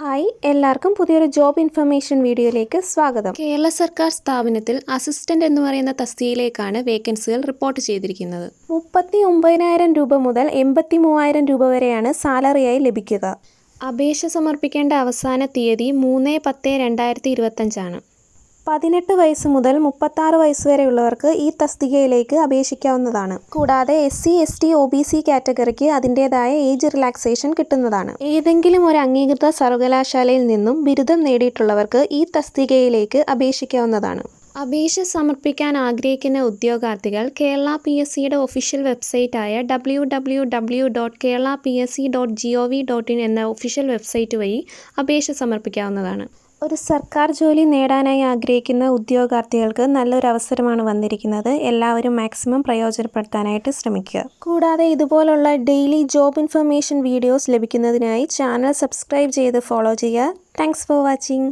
Hi എല്ലാവർക്കും പുതിയൊരു job information വീഡിയോയിലേക്ക് സ്വാഗതം. കേരള സർക്കാർ സ്ഥാപനത്തിൽ അസിസ്റ്റന്റ് എന്ന് പറയുന്ന തസ്തിയിലേക്കാണ് വേക്കൻസികൾ റിപ്പോർട്ട് ചെയ്തിരിക്കുന്നത്. മുപ്പത്തി ഒമ്പതിനായിരം രൂപ മുതൽ എൺപത്തി മൂവായിരം രൂപ വരെയാണ് സാലറിയായി ലഭിക്കുക. അപേക്ഷ സമർപ്പിക്കേണ്ട അവസാന തീയതി മൂന്ന് പത്ത് രണ്ടായിരത്തി ഇരുപത്തഞ്ചാണ്. പതിനെട്ട് വയസ്സ് മുതൽ മുപ്പത്താറ് വയസ്സ് വരെയുള്ളവർക്ക് ഈ തസ്തികയിലേക്ക് അപേക്ഷിക്കാവുന്നതാണ്. കൂടാതെ S C S T O B C കാറ്റഗറിക്ക് അതിന്റേതായ ഏജ് റിലാക്സേഷൻ കിട്ടുന്നതാണ്. ഏതെങ്കിലും ഒരു അംഗീകൃത സർവകലാശാലയിൽ നിന്നും ബിരുദം നേടിയിട്ടുള്ളവർക്ക് ഈ തസ്തികയിലേക്ക് അപേക്ഷിക്കാവുന്നതാണ്. അപേക്ഷ സമർപ്പിക്കാൻ ആഗ്രഹിക്കുന്ന ഉദ്യോഗാർത്ഥികൾ കേരള പി എസ് സിയുടെ official വെബ്സൈറ്റായ W W W dot Kerala P S C dot G O V dot in എന്ന ഒഫീഷ്യൽ വെബ്സൈറ്റ് വഴി അപേക്ഷ സമർപ്പിക്കാവുന്നതാണ്. ഒരു സർക്കാർ ജോലി നേടാനായി ആഗ്രഹിക്കുന്ന ഉദ്യോഗാർത്ഥികൾക്ക് നല്ലൊരു അവസരമാണ് വന്നിരിക്കുന്നത്. എല്ലാവരും മാക്സിമം പ്രയോജനപ്പെടുത്താനായിട്ട് ശ്രമിക്കുക. കൂടാതെ ഇതുപോലുള്ള ഡെയിലി ജോബ് ഇൻഫർമേഷൻ വീഡിയോസ് ലഭിക്കുന്നതിനായി ചാനൽ സബ്സ്ക്രൈബ് ചെയ്ത് ഫോളോ ചെയ്യുക. Thanks for watching